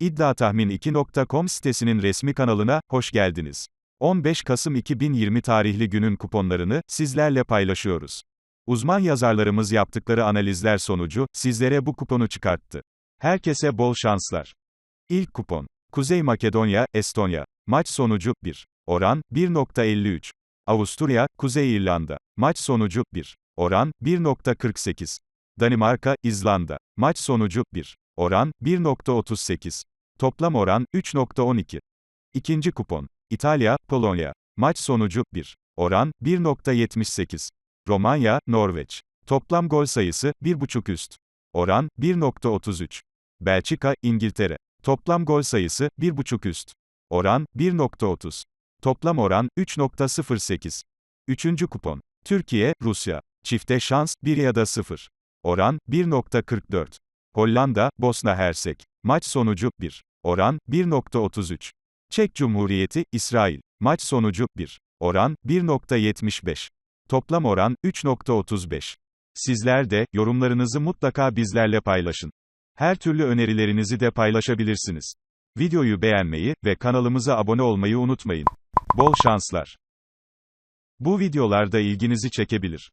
İddiatahmin2.com sitesinin resmi kanalına hoş geldiniz. 15 Kasım 2020 tarihli günün kuponlarını sizlerle paylaşıyoruz. Uzman yazarlarımız yaptıkları analizler sonucu sizlere bu kuponu çıkarttı. Herkese bol şanslar. İlk kupon. Kuzey Makedonya, Estonya. Maç sonucu 1. Oran 1.53. Avusturya, Kuzey İrlanda. Maç sonucu 1. Oran 1.48. Danimarka, İzlanda. Maç sonucu 1. Oran 1.38. Toplam oran 3.12. İkinci kupon. İtalya, Polonya. Maç sonucu 1. Oran 1.78. Romanya, Norveç. Toplam gol sayısı 1.5 üst. Oran 1.33. Belçika, İngiltere. Toplam gol sayısı 1.5 üst. Oran 1.30. Toplam oran 3.08. Üçüncü kupon. Türkiye, Rusya. Çifte şans 1 ya da 0. Oran 1.44. Hollanda, Bosna Hersek. Maç sonucu 1. Oran 1.33. Çek Cumhuriyeti, İsrail. Maç sonucu 1. Oran 1.75. Toplam oran 3.35. Sizler de yorumlarınızı mutlaka bizlerle paylaşın. Her türlü önerilerinizi de paylaşabilirsiniz. Videoyu beğenmeyi ve kanalımıza abone olmayı unutmayın. Bol şanslar. Bu videolarda ilginizi çekebilir.